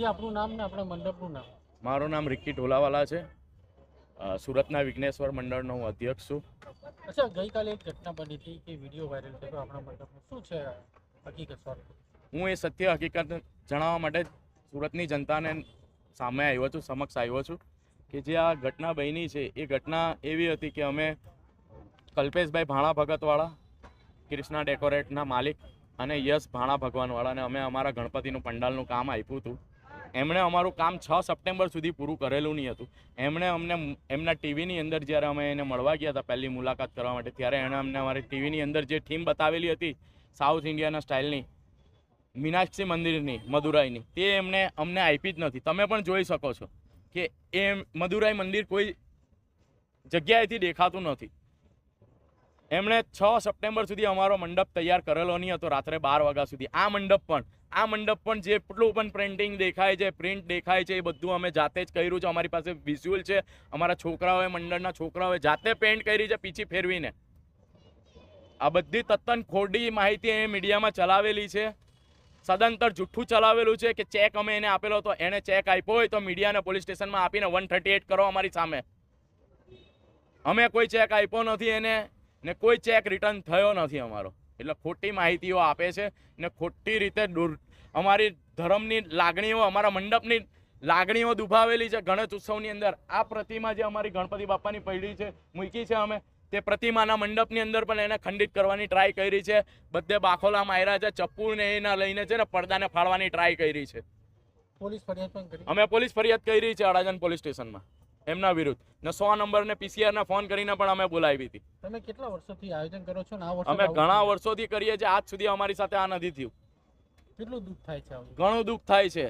જે આપણું નામ ને આપણા મંડપનું નામ. મારું નામ રિક્કી ઢોલાવાલા છે. સુરતના વિઘ્નેશ્વર મંડળનો હું અધ્યક્ષ છું. અચ્છા ગઈકાલે એક ઘટના બની હતી કે વીડિયો વાયરલ થયો આપણા મંડપનો. શું છે હકીકત હું એ સત્ય હકીકત જણાવવા માટે સુરતની જનતાને સામે આવ્યો છું સમક્ષ આવ્યો છું કે જે આ ઘટના બની છે એ ઘટના એવી હતી કે અમે કલ્પેશભાઈ ભાણા ભગતવાળા ક્રિષ્ના ડેકોરેટના માલિક અને યશ ભાણા ભગવાનવાળાને અમે અમારા ગણપતિનું પંડાલનું કામ આપ્યું હતું. એમણે અમારું કામ છ સપ્ટેમ્બર સુધી પૂરું કરેલું નહીં હતું. એમણે અમને એમના ટીવીની અંદર જ્યારે અમે એને મળવા ગયા હતા પહેલી મુલાકાત કરવા માટે, ત્યારે એણે અમને અમારી ટીવીની અંદર જે થીમ બતાવેલી હતી, સાઉથ ઇન્ડિયાના સ્ટાઇલની, મીનાક્ષી મંદિરની, મદુરાઈની, તે એમણે અમને આપી જ નથી. તમે પણ જોઈ શકો છો કે એ મદુરાઈ મંદિર કોઈ જગ્યાએથી દેખાતું નથી. એમણે છ સપ્ટેમ્બર સુધી અમારો મંડપ તૈયાર કરેલો નહીં હતો રાત્રે બાર વાગ્યા સુધી. આ મંડપ પણ, આ મંડપ પણ જેટલું પણ પ્રિન્ટિંગ દેખાય છે પ્રિન્ટ દેખાય છે, એ બધું અમે જાતે જ કર્યું છે. અમારી પાસે વિઝ્યુઅલ છે. અમારા છોકરાઓએ, મંડળના છોકરાઓએ જાતે પેન્ટ કરી છે, પીછી ફેરવીને. આ બધી તદ્દન ખોટી માહિતી એ મીડિયામાં ચલાવેલી છે. સદંતર જુઠ્ઠું ચલાવેલું છે કે ચેક અમે એને આપેલો હતો. એને ચેક આપ્યો હોય તો મીડિયાને પોલીસ સ્ટેશનમાં આપીને વન થર્ટી એટ કરો અમારી સામે. અમે કોઈ ચેક આપ્યો નથી એને. ને કોઈ ચેક રિટર્ન થયો નથી અમારો. એટલે ખોટી માહિતીઓ આપે છે ને ખોટી રીતે દૂર અમારી ધર્મની લાગણીઓ અમારા મંડપની લાગણીઓ દુભાવેલી છે ગણેશ ઉત્સવની અંદર. આ પ્રતિમા જે અમારી ગણપતિ બાપાની પૈડી છે મૂકી છે અમે તે પ્રતિમાના મંડપની અંદર પણ એને ખંડિત કરવાની ટ્રાય કરી છે. બધે બાખોલા માર્યા છે ચપ્પુને એના લઈને છે ને પડદાને ફાડવાની ટ્રાય કરી છે. પોલીસ ફરિયાદ પણ કરી. અમે પોલીસ ફરિયાદ કરી છે અડાજણ પોલીસ સ્ટેશનમાં. એમના વિરુદ્ધ. ને સો નંબર ને પીસીઆર ના ફોન કરીને પણ અમે બોલાવી હતી. તમે કેટલા વર્ષોથી આયોજન કરો છો ને આ વર્ષે અમે ઘણા વર્ષોથી કરીએ છીએ આજ સુધી અમારી સાથે આ નથી થયું. કેટલું દુઃખ થાય છે ઘણું દુઃખ થાય છે.